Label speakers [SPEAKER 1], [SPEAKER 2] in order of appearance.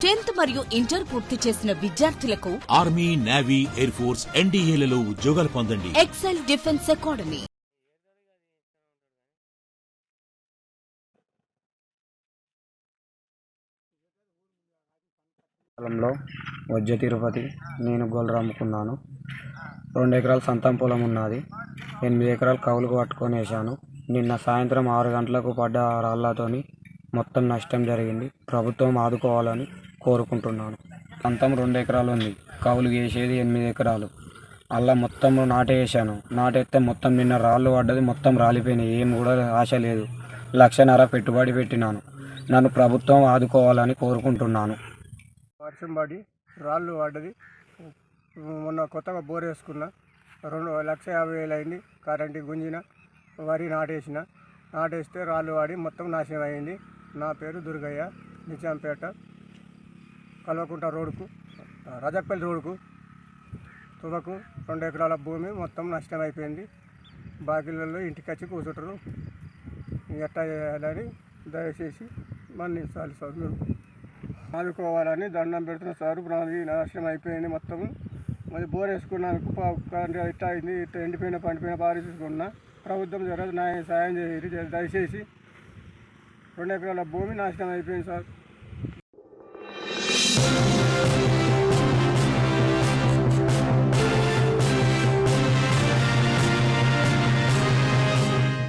[SPEAKER 1] Tenth మరియు inter పూర్తి చేసిన విద్యార్థులకు
[SPEAKER 2] ఆర్మీ నేవీ ఎయిర్ ఫోర్స్ ఎన్డీఏలలో ఉద్యోగాలు పొందండి.
[SPEAKER 1] Excel defence academy.
[SPEAKER 3] పొలంలో వజ్జ తిరుపతి నేను గొర్రెలు అమ్ముకున్నాను రెండు ఎకరాలు సంతం పొలం ఉన్నది. ఎనిమిది ఎకరాలు కౌలుకు పట్టుకొని వేసాను నిన్న సాయంత్రం ఆరు గంటలకు పడ్డ రాళ్ళతోని మొత్తం నష్టం జరిగింది. ప్రభుత్వం ఆదుకోవాలని కోరుకుంటున్నాను. సంతం రెండు ఎకరాలు ఉంది. కౌలు వేసేది ఎనిమిది ఎకరాలు. అలా మొత్తం నాటేసాను నాటేస్తే మొత్తం నిన్న రాళ్ళు పడ్డది మొత్తం రాలిపోయినాయి. ఏం కూడా ఆశ లేదు. లక్షన్నర పెట్టుబడి పెట్టినాను. నన్ను ప్రభుత్వం ఆదుకోవాలని కోరుకుంటున్నాను.
[SPEAKER 4] వర్షం పడి రాళ్ళు పడ్డది. మొన్న కొత్తగా బోర్ వేసుకున్నా. రెండు లక్ష యాభై వేలు అయింది. కరెంటు గుంజిన వరి నాటేసిన. నాటేస్తే రాళ్ళు వాడి మొత్తం నాశనం అయింది. నా పేరు దుర్గయ్య నిజాంపేట. కల్వకుంట రోడ్డుకు రజపల్లి రోడ్డుకు తువకు రెండు ఎకరాల భూమి మొత్తం నష్టం అయిపోయింది. బాకీలలో ఇంటికి వచ్చి కూర్చుంటారు. ఎట్టా చేయాలని దయచేసి మన్నించాలి సార్ మీరు. ఆదుకోవాలని దండం పెడుతున్న సార్ నాది నాశనం అయిపోయింది మొత్తం మరి బోర్ వేసుకున్నాను ఇట్ట అయింది ఇట్లా ఎండిపోయిన పండిపోయిన బాగా చూసుకున్నా ప్రభుత్వం జరగదు నా సాయం చేయాలి దయచేసి రెండు ఎకరాల భూమి నాశనం అయిపోయింది సార్. Thank you.